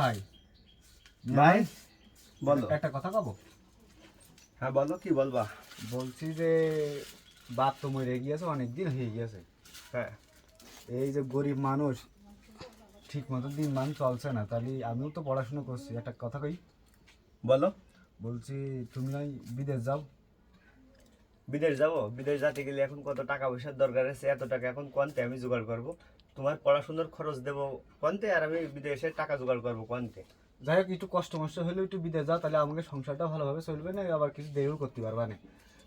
ভাই। ভাই বলো। একটা কথা কব? হ্যাঁ বলো কি বলবা? বলছি যে বাপ তো মরে গিয়েছে অনেক দিন হয়ে গিয়েছে। হ্যাঁ। এই যে গরিব মানুষ ঠিক মতো দিন মান চলছে না। তাহলে আমিও তো পড়াশুনো করছি। একটা কথা কই? বলো। বলছি তুমি নাই বিদেশ যাও। বিদেশ যাব? বিদেশ যেতে গেলে এখন কত টাকা পয়সার দরকার আছে? এত টাকা এখন কোনতে আমি জোগাড় করব? তোমার পড়াশোনার খরচ দেবো কোনতে আর আমি বিদেশে টাকা জোগাড় করব কোনতে? যাই হোক একটু কষ্ট মষ্ট হলেও একটু বিদেশ যাও তাহলে আমাকে সংসারটা ভালোভাবে চলবে না আবার কিছু দেরিও করতে পারবা না।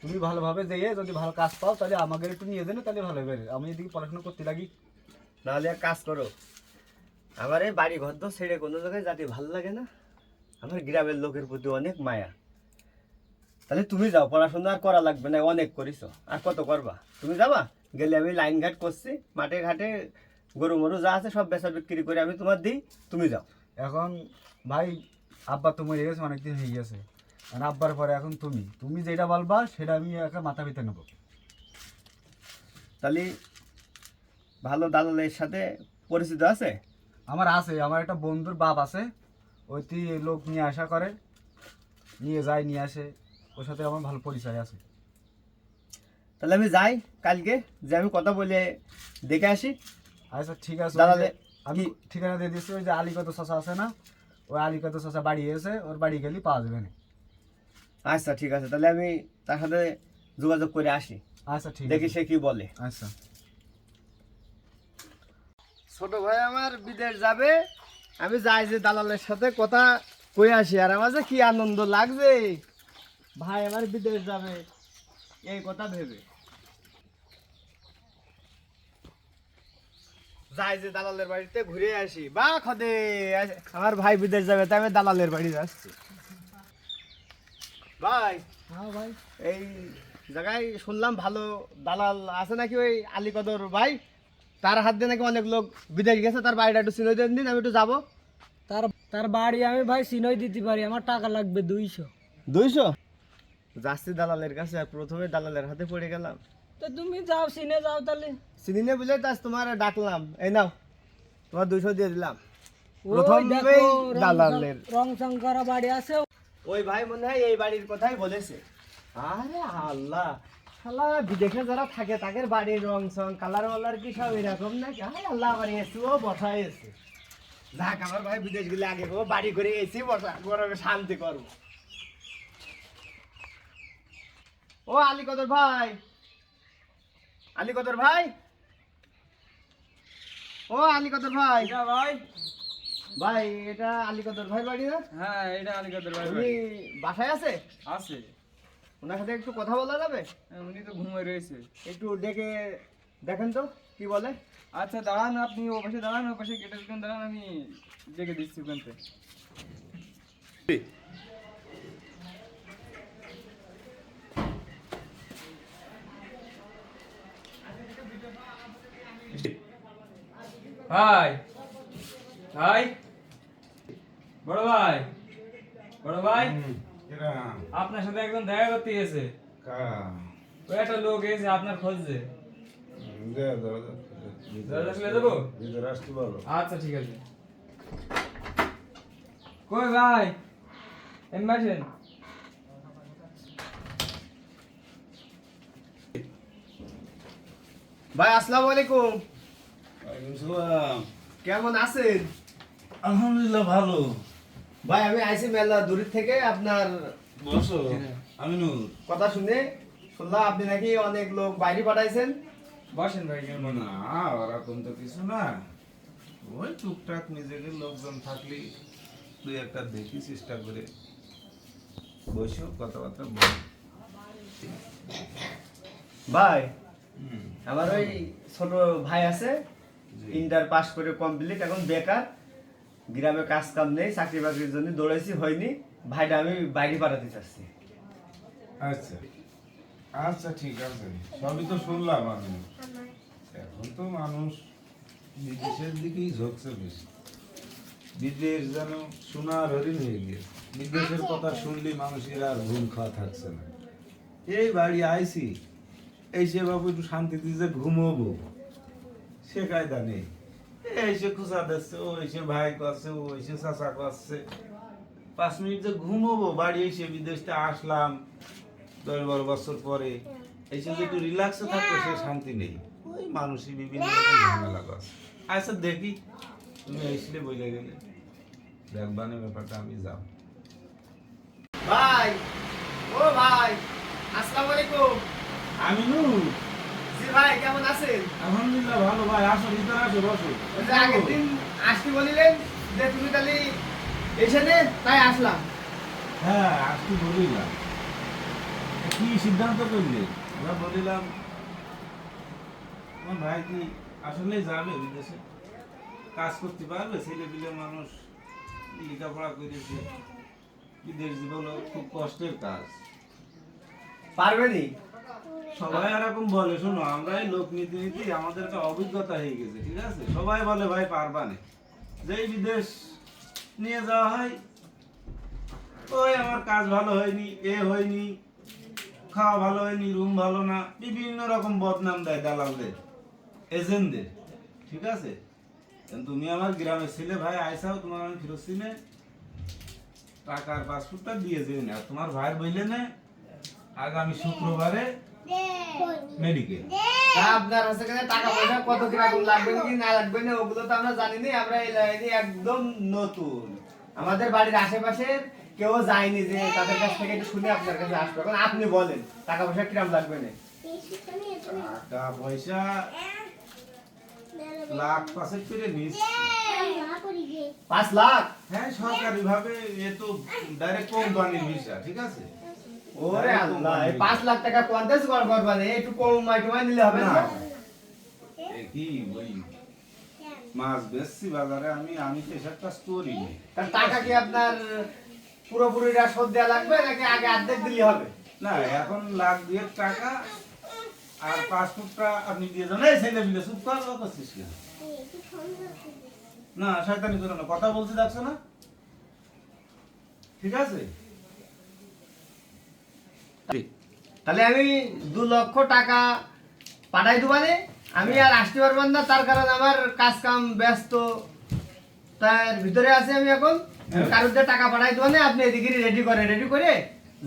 তুমি ভালোভাবে যেয়ে যদি ভালো কাজ পাও তাহলে আমাকে একটু নিয়ে দেন তাহলে ভালো হবে। আমি এদিকে পড়াশোনা করতে লাগি। নাহলে এক কাজ করো আমার এই বাড়ি ঘর তো ছেড়ে কোনো জায়গায় যাতে ভালো লাগে না আমার গ্রামের লোকের প্রতি অনেক মায়া। তাহলে তুমি যাও পড়াশোনা আর করা লাগবে না অনেক করিছো। আর কত করবা? তুমি যাবা? গেলে আমি লাইন ঘাট করছি মাঠে ঘাটে গরু মরু যা আছে সব বেচা বিক্রি করে আমি তোমার দিই তুমি যাও। এখন ভাই আব্বা তো মরে গেছে অনেকদিন হয়ে গেছে। আর আব্বার পরে এখন তুমি। তুমি যেটা বলবা সেটা আমি একা মাথা পিতে নেব। তাহলে ভালো দালালের সাথে পরিচিত আছে? আমার আছে আমার একটা বন্ধুর বাপ আছে। ওইটি লোক নিয়ে আসা করে নিয়ে যায় নিয়ে আসে। ওর সাথে আমার ভালো পরিচয় আছে। তাহলে আমি যাই কালকে যে আমি কথা বলে দেখে আসি। আচ্ছা ঠিক আছে যে আমি ঠিকানা দিয়ে দিচ্ছি ওই যে আলিকত শশা আছে না? ওই আলিকত শশা বাড়ি এসে ওর বাড়ি গেলে পাওয়া যাবে না। আচ্ছা ঠিক আছে তাহলে আমি তার সাথে যোগাযোগ করে আসি। আচ্ছা ঠিক দেখি সে কি বলে। আচ্ছা। ছোট ভাই আমার বিদেশ যাবে আমি যাই যে দালালের সাথে কথা কই আসি আর আমার যে কি আনন্দ লাগছে। ভাই আমার বিদেশ যাবে এই কথা ভেবে। যাই যে দালালের বাড়িতে ঘুরে আসি। বা খদে আমার ভাই বিদেশ যাবে তাই আমি দালালের বাড়ি যাচ্ছি ভাই হ্যাঁ ভাই। এই জায়গায় শুনলাম ভালো দালাল আছে নাকি ওই আলিকদর ভাই? তার হাত দিয়ে নাকি অনেক লোক বিদেশ গেছে তার বাড়িটা একটু চিনে দেন দিন আমি একটু যাব। তার তার বাড়ি আমি ভাই চিনই দিতে পারি আমার টাকা লাগবে দুইশো। দুইশো? যাচ্ছি দালালের কাছে আর প্রথমে দালালের হাতে পড়ে গেলাম। তো তুমি যাও চিনে যাও তাহলে। চিনি নে বুঝলে তাজ তোমার ডাকলাম। এই নাও তোমার দুইশো দিয়ে দিলাম। ওই প্রথমেই দালালের। রং শং বাড়ি আছে। ওই ভাই মনে হয় এই বাড়ির কথাই বলেছে। আরে আল্লাহ শালা বিদেশে যারা থাকে তাদের বাড়ির রং সং কালার মালার কি সব এরকম নাকি? আরে আল্লাহ আমার এসি ও বসাই এসে যাক আমার ভাই বিদেশ গেলে আগে বাড়ি করে এসি বসা গরমে শান্তি করব। ও আলী কদর ভাই আলী কদর ভাই। ও আলী কদর ভাই। ভাই। ভাই এটা আলী কদর ভাই বাড়ি না? হ্যাঁ এটা আলিকাদের উনি বাসায় আছে? আছে। ওনার সাথে একটু কথা বলা যাবে? উনি তো ঘুমিয়ে রয়েছে। একটু ডেকে দেখেন তো কি বলে? আচ্ছা দাঁড়ান আপনি ও পাশে দাঁড়ান ও পাশে গেটের দোকান দাঁড়ান আমি ডেকে দিচ্ছি ওখান থেকে। ভাই। ভাই। বড় ভাই। বড় ভাই। আপনার সাথে একদম দেখা করতে গেছে। ওই একটা লোক এসে আপনার খোঁজছে। আচ্ছা ঠিক আছে। কই ভাই? এমনি ভাই আসসালামু আলাইকুম। কেমন আছেন? আলহামদুলিল্লাহ ভালো। ভাই আমি আইসি মেলা দূরের থেকে আপনার বসো। আমিনুর কথা শুনে শুনলাম আপনি নাকি অনেক লোক বাইরে পাঠাইছেন। বসেন ভাই না ওরকম তো কিছু না। ওই টুকটাক নিজেকে লোকজন থাকলে দুই একটা দেখি চেষ্টা করে। বসো কথাবার্তা বল। ভাই আমার ওই ছোট ভাই আছে। ইন্টার পাস করে কমপ্লিট এখন বেকার গ্রামে কাজ কাম নেই চাকরি বাকরির জন্য দৌড়াইছি হয়নি। ভাইটা আমি বাইরে পাঠাতে চাচ্ছি। আচ্ছা। আচ্ছা ঠিক আছে। সবই তো শুনলাম আমি। এখন তো মানুষ বিদেশের দিকেই ঝোঁকছে বেশি। বিদেশ যেন সোনার হরিণ হয়ে গিয়েছে বিদেশের কথা শুনলে মানুষের আর ঘুম খাওয়া থাকছে না। এই বাড়ি আইছি এই সে বাবু একটু শান্তিতে যে ঘুমোবো। সে কায়দা নেই এই এসে খুশা দিচ্ছে ও এসে ভাই করছে ও এসে চাচা করছে। পাঁচ মিনিট যে ঘুমোবো বাড়ি এসে বিদেশ থেকে আসলাম দশ বারো বছর পরে। এসে যে একটু রিল্যাক্সে থাকব সে শান্তি নেই। ওই মানুষই বিভিন্ন ঝামেলা করছে। আচ্ছা দেখি। তুমি এসলে বলে গেলে। দেখবানের ব্যাপারটা আমি যাব। ভাই ও ভাই আসসালামু আলাইকুম। আমিনু ভাই কেমন আছেন? আলহামদুলিল্লাহ ভালো ভাই আসো ভিতরে আসো বসো। আগের দিন আসতে বলিলেন যে তুমি তাহলে এসে তাই আসলাম। হ্যাঁ আসতে বলিলাম। কি সিদ্ধান্ত করলে? আমরা বলিলাম আমার ভাই কি আসলে যাবে বিদেশে? কাজ করতে পারবে? ছেলে পিলে মানুষ লেখাপড়া করেছে। বিদেশ জীবন খুব কষ্টের কাজ। পারবেনি সবাই এরকম বলে, শোনো, আমরা এই লোক নীতি নীতি আমাদের একটা অভিজ্ঞতা হয়ে গেছে, ঠিক আছে? সবাই বলে, ভাই, পারবা না। যেই বিদেশ নিয়ে যাওয়া হয়, ওই আমার কাজ ভালো হয়নি, এ হয়নি, খাওয়া ভালো হয়নি, রুম ভালো না, বিভিন্ন রকম বদনাম দেয় দালালদের, এজেন্টদের, ঠিক আছে? তুমি আমার গ্রামের ছেলে, ভাই, আইসাও, তোমার আমি ফিরত সিনে, টাকার পাসপোর্টটা দিয়ে যেও না। তোমার ভাইয়ের বইলে না, আগামী শুক্রবারে মেডিকেল। আপনার কাছে কাছে টাকা পয়সা কত কীরকম লাগবে কি না লাগবে না ওগুলো তো আমরা জানি না আমরা এই লাইনে একদম নতুন। আমাদের বাড়ির আশেপাশের কেউ যায়নি যে তাদের কাছ থেকে একটু শুনে আপনার কাছে আসবে। এখন আপনি বলেন টাকা পয়সা কীরকম লাগবে না? টাকা পয়সা লাখ পাঁচেক করে নিস। পাঁচ লাখ? হ্যাঁ সরকারি ভাবে এ তো ডাইরেক্ট কোম্পানির ভিসা ঠিক আছে? ওরে আল্লাহ এই পাঁচ লাখ টাকা পঞ্চাশ গড় করবানে একটু কম মাই টমাই নিলে হবে না না। কি ওই মাছ বেচছি বাজারে আমি আমি তো এসব কাজ করি নি। তার টাকা কি আপনার পুরোপুরিটা শোধ দেওয়া লাগবে নাকি আগে অর্ধেক দিলে হবে না এখন লাখ দুয়েক টাকা আর পাসপোর্টটা আপনি দিয়ে যান এই ছেলে মিলে চুপ কর করছিস কেন? না শয়তানি করো না কথা বলতে দেখছ না ঠিক আছে তাহলে আমি দু লক্ষ টাকা পাঠাই দেবানে আমি আর আসতে পারবেন না তার কারণ আমার কাজ কাম ব্যস্ত। তার ভিতরে আছি আমি এখন। হ্যাঁ। কারোর দিয়ে টাকা পাঠাই দেবানে আপনি এদিকে রেডি করে রেডি করে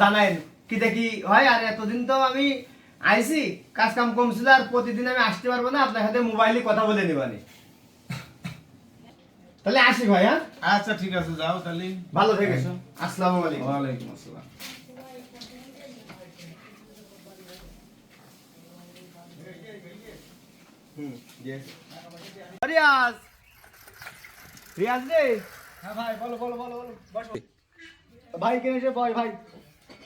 জানাইন কি দেখি হয়। আর এতদিন তো আমি আইছি কাজ কাম কম ছিল আর প্রতিদিন আমি আসতে পারব না আপনার সাথে মোবাইলে কথা বলে নিবানি তাহলে আসি ভাই হ্যাঁ? আচ্ছা ঠিক আছে যাও তাহলে। ভালো থেকে আসো। আসসালামু আলাইকুম। ওয়ালাইকুম আসসালাম। রিয়াজ। রিয়াজ রে হ্যাঁ ভাই বলো বলো বলো বলো বসো। ভাই কেন এসে? বয় ভাই।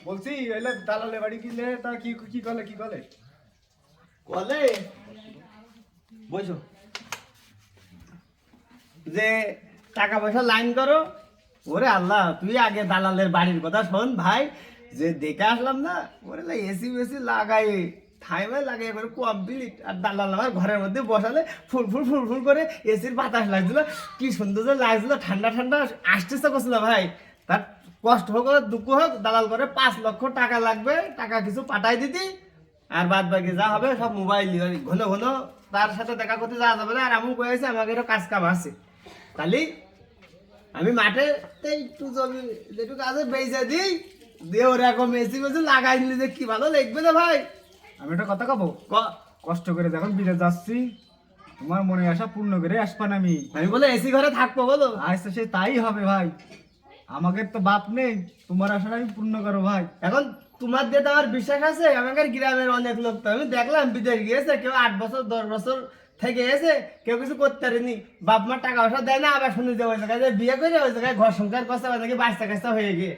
বলছি এলে দালালে বাড়ি কিনলে তা কি কি করলে কি করলে কলে বসো। যে টাকা পয়সা লাইন করো। ওরে আল্লাহ তুই আগে দালালের বাড়ির কথা শোন ভাই। যে দেখে আসলাম না ওরে এসি বেসি লাগাই। থাইমে লাগাই করে কমপ্লিট আর দালাল আমার ঘরের মধ্যে বসালে ফুল ফুল ফুল ফুল করে এসির বাতাস লাগছিল। কি সুন্দর লাগছিল, ঠান্ডা ঠান্ডা। আসতেছে করছিল ভাই। তার কষ্ট হোক, দুঃখ হোক, দালাল করে পাঁচ লক্ষ টাকা লাগবে। টাকা কিছু পাঠাই দিতি। আর বাদ বাকি যা হবে সব মোবাইল ঘন ঘন তার সাথে দেখা করতে যাওয়া যাবে না। আর এমন কয়েছে আমাকে একটু কাজ কাম আছে। তাহলে আমি মাঠে একটু জমি যেটুকু আছে বেঁচে দিই। দিয়ে ওরকম মেসি মেসি লাগাই নিলে যে কি ভালো লাগবে না ভাই? আমি একটা কথা কব? ক- কষ্ট করে যখন বিদেশ যাচ্ছি তোমার মনে আশা পূর্ণ করে আসবান আমি? আমি বলে এসি ঘরে থাকব বলো। তো সে তাই হবে ভাই। আমাকে তো বাপ নেই তোমার আশাটা আমি পূর্ণ করো ভাই। এখন তোমার দিয়ে তো আমার বিশ্বাস আছে আমাদের গ্রামের অনেক লোক তো। আমি দেখলাম বিদেশ গিয়েছে কেউ আট বছর দশ বছর থেকে এসে কেউ কিছু করতে পারেনি। বাপ মার টাকা পয়সা দেয় না আবার শুনে যে ওই জায়গায় বিয়ে করে ওই জায়গায় ঘর সংসার করছে নাকি বাচ্চা কাচ্চা হয়ে গিয়ে।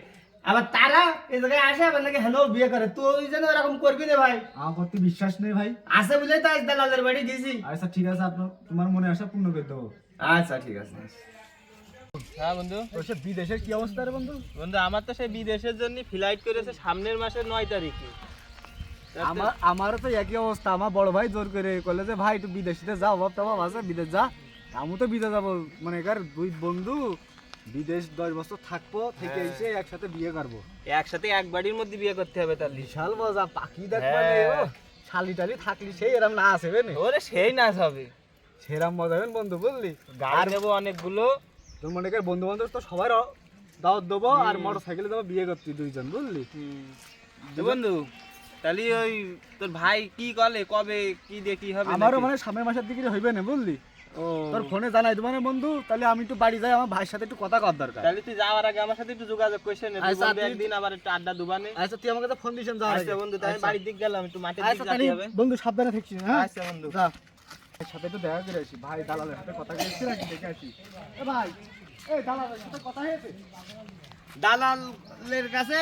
আবার তারা এই জায়গায় আসে আবার নাকি হ্যালো বিয়ে করে। তুই যেন এরকম করবি না ভাই? আমার প্রতি বিশ্বাস নেই ভাই। আসে বলে তো আজ দালালের বাড়ি গেছি আচ্ছা ঠিক আছে আপনার তোমার মনে আশা পূর্ণ করে দেবো। আচ্ছা ঠিক আছে। হ্যাঁ বন্ধু। তো সে বিদেশের কি অবস্থা রে বন্ধু? বন্ধু আমার তো সেই বিদেশের জন্য ফ্লাইট করেছে সামনের মাসের নয় তারিখে। আমার আমারও তো একই অবস্থা। আমার বড় ভাই জোর করে করলে যে ভাই তুই বিদেশিতে যাও বাপ বাপ আছে বিদেশ যা। আমি তো বিদেশ যাব। মানে কার দুই বন্ধু বিদেশ দশ বছর থাকব থেকে হ্যাঁ। এসে একসাথে বিয়ে করব। একসাথে এক বাড়ির মধ্যে বিয়ে করতে হবে তাহলে। বিশাল মজা পাখি দেখবা হ্যাঁ। নে, ও, শালি টালি থাকলি সেই এরম না আসবে না? ওরে সেই নাচ হবে। সেরাম মজা হবেন বন্ধু বুঝলি? গাড়ি দেবো অনেকগুলো। তোর মনে কর বন্ধু বান্ধব তো সবাই দাওয়াত দেবো আর মোটর সাইকেলে দেবো বিয়ে করতে দুইজন বুঝলি? বন্ধু তাহলে ওই তোর ভাই কি কলে কবে কি দেখি হবে আমারও মানে সামনের মাসের দিকে হইবে না বুঝলি? তোর ফোনে জানাই দেবো না বন্ধু তাহলে আমি একটু বাড়ি যাই আমার ভাইয়ের সাথে একটু কথা কর দরকার। তাহলে তুই যাওয়ার আগে আমার সাথে একটু যোগাযোগ করিস না। তুই আচ্ছা, বলবি একদিন আবার একটু আড্ডা দুবানে আচ্ছা তুই আমাকে তো ফোন দিয়েছেন যাওয়ার আচ্ছা আগে। বন্ধু তাই আচ্ছা। বাড়ির দিক গেলাম একটু মাঠের আচ্ছা দিক যেতে হবে। বন্ধু সাবধানে থাকছিস হ্যাঁ? আচ্ছা বন্ধু। যা। সাথে একটু দেখা করে আসি ভাই দালালের সাথে কথা বলছি নাকি দেখে আসি। এ ভাই এই দালালের সাথে কথা হয়েছে? দালালের কাছে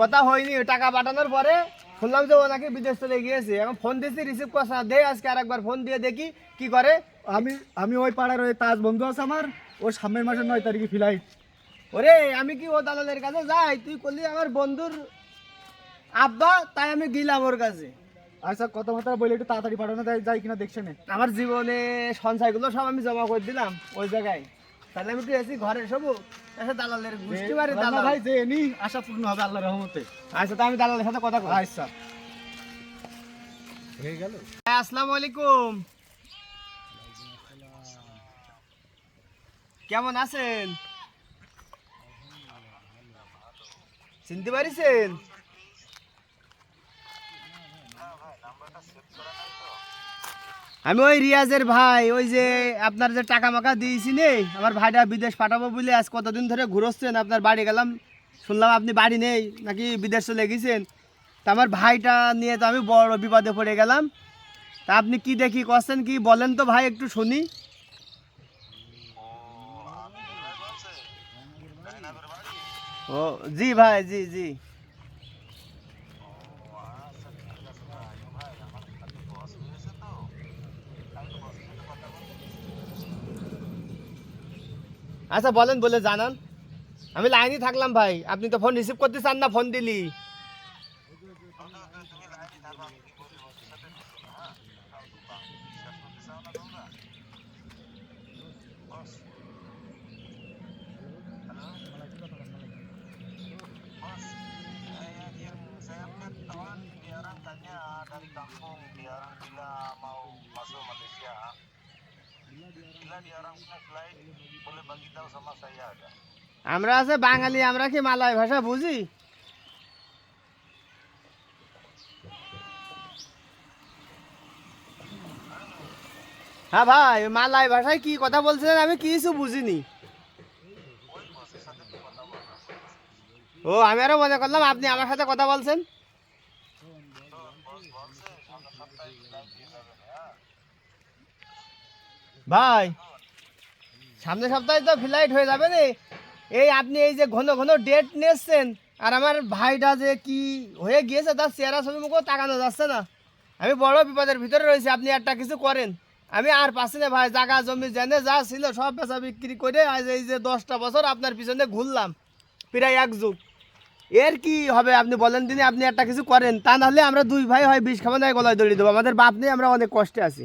কথা হয়নি টাকা পাঠানোর পরে শুনলাম যে ও নাকি বিদেশ চলে গিয়েছে। এখন ফোন দিয়েছি রিসিভ করছে না। দে আজকে আরেকবার ফোন দিয়ে দেখি কি করে। আমি আমি ওই পাড়ার ওই তাজ বন্ধু আছে আমার ওর সামনের মাসের নয় তারিখে ফ্লাইট ওরে আমি কি ও দালালের কাছে যাই? তুই করলি আমার বন্ধুর আব্বা তাই আমি গেলাম ওর কাছে। আচ্ছা কথা মাত্রা বলে একটু তাড়াতাড়ি পাঠানো যায় যায় কিনা দেখছে না। আমার জীবনে সঞ্চয়গুলো সব আমি জমা করে দিলাম ওই জায়গায়। তাহলে আমি কি এসি ঘরে শোবো এসে দালালের বাড়ি রান্না দালাল। ভাই যে এনি আশা পূর্ণ হবে আল্লাহ রহমতে। আচ্ছা তো আমি দালালের সাথে কথা কই। আচ্ছা। হয়ে গেল আসসালামু আলাইকুম। কেমন আছেন? চিনতে পারিছেন? আমি ওই রিয়াজের ভাই, ওই যে আপনার যে টাকা মাকা দিয়েছি নে, আমার ভাইটা বিদেশ পাঠাবো বলে আজ কতদিন ধরে ঘুরোচ্ছেন, আপনার বাড়ি গেলাম, শুনলাম আপনি বাড়ি নেই, নাকি বিদেশ চলে গেছেন। তা আমার ভাইটা নিয়ে তো আমি বড় বিপদে পড়ে গেলাম। তা আপনি কি দেখি করছেন কি বলেন তো ভাই একটু শুনি। ও, জি ভাই, জি জি। আচ্ছা বলেন, বলে জানান। আমি লাইনই থাকলাম ভাই। আপনি তো ফোন রিসিভ করতে চান না, ফোন দিলি। আমরা আছে বাঙালি, আমরা কি মালয় ভাষা বুঝি? হ্যাঁ ভাই মালয় ভাষায় কি কথা বলছিলেন আমি কিছু বুঝিনি। ও, আমি আরও মনে করলাম, আপনি আমার সাথে কথা বলছেন? ভাই সামনের সপ্তাহে তো ফ্লাইট হয়ে যাবে রে। এই আপনি এই যে ঘন ঘন ডেট নিয়েছেন আর আমার ভাইটা যে কি হয়ে গিয়েছে, তার চেহারা ছবি মুখও তাকানো যাচ্ছে না। আমি বড় বিপদের ভিতরে রয়েছি, আপনি একটা কিছু করেন। আমি আর পাচ্ছি না ভাই, জায়গা, জমি জেনে যা ছিল সব বেচা বিক্রি করে আজ এই যে দশটা বছর আপনার পিছনে ঘুরলাম, প্রায় এক যুগ। এর কি হবে? আপনি বলেন দিনে আপনি একটা কিছু করেন, তা নাহলে আমরা দুই ভাই হয় বিষ খাওয়া নেয় গলায় দড়িয়ে দেবো। আমাদের বাপ নেই আমরা অনেক কষ্টে আছি।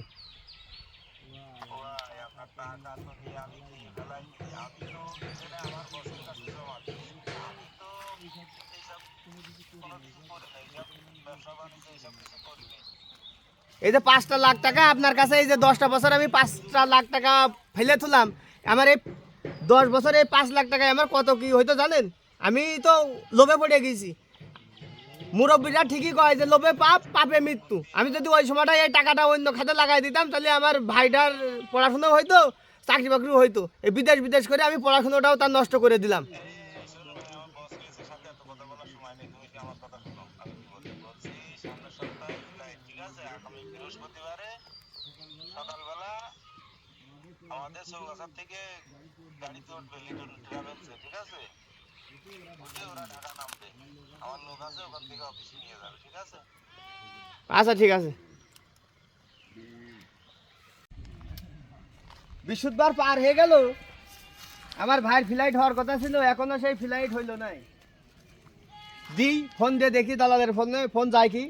এই যে পাঁচটা লাখ টাকা আপনার কাছে, এই যে দশটা বছর আমি পাঁচটা লাখ টাকা ফেলে তুলাম। আমার এই দশ বছরে এই পাঁচ লাখ টাকায় আমার কত কি হয়তো জানেন? আমি তো লোভে পড়ে গেছি। মুরব্বীরা ঠিকই কয় যে লোভে পাপ, পাপে মৃত্যু। আমি যদি ওই সময়টা এই টাকাটা অন্য খাতে লাগাই দিতাম, তাহলে আমার ভাইটার পড়াশোনা হয়তো চাকরি বাকরি হয়তো এই বিদেশ বিদেশ করে আমি পড়াশোনাটাও তার নষ্ট করে দিলাম। আমাদের থেকে গাড়িতে উঠবে লিটন ট্রাভেলসে ঠিক আছে? আচ্ছা ঠিক আছে। বৃহস্পতিবার পার হয়ে গেল। আমার ভাইয়ের ফ্লাইট হওয়ার কথা ছিল, এখনও সেই ফ্লাইট হইল নাই। দি, ফোন দিয়ে দেখি দালালের ফোনে ফোন যায় কি?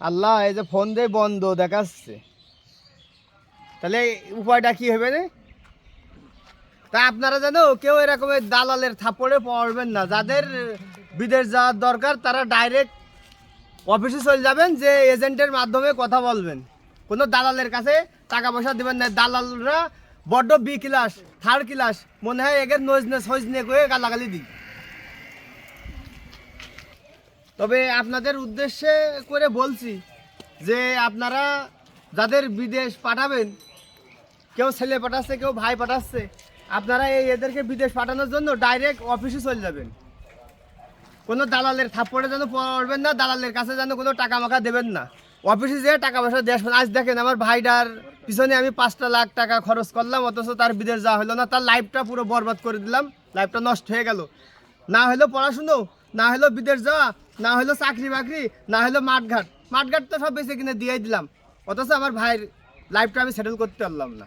আল্লাহ, এই যে ফোন দিয়ে বন্ধ দেখাচ্ছে। তাহলে উপায়টা কি হবে রে? তা আপনারা জানো, কেউ এরকমের দালালের থাপড়ে পড়বেন না। যাদের বিদেশ যাওয়ার দরকার, তারা ডাইরেক্ট অফিসে চলে যাবেন, যে এজেন্টের মাধ্যমে কথা বলবেন। কোনো দালালের কাছে টাকা পয়সা দেবেন না। দালালরা বড্ড বি ক্লাস থার্ড ক্লাস মনে হয় এগের নজনে সজনে করে গালাগালি দিই। তবে আপনাদের উদ্দেশ্যে করে বলছি যে আপনারা যাদের বিদেশ পাঠাবেন, কেউ ছেলে পাঠাচ্ছে, কেউ ভাই পাঠাচ্ছে আপনারা এই এদেরকে বিদেশ পাঠানোর জন্য ডাইরেক্ট অফিসে চলে যাবেন। কোনো দালালের থাপ্পড়ে যেন পড়বেন না, দালালের কাছে যেন কোনো টাকা মাখা দেবেন না। অফিসে যেয়ে টাকা পয়সা দেশ আজ দেখেন আমার ভাইটার পিছনে আমি পাঁচটা লাখ টাকা খরচ করলাম, অথচ তার বিদেশ যাওয়া হলো না, তার লাইফটা পুরো বরবাদ করে দিলাম লাইফটা নষ্ট হয়ে গেল। না হলো পড়াশুনো, না হলো বিদেশ যাওয়া, না হলো চাকরি বাকরি, না হলো মাঠঘাট। মাঠঘাট তো সব বেশি কিনে দিয়ে দিলাম, অথচ আমার ভাইয়ের লাইফটা আমি সেটেল করতে পারলাম না।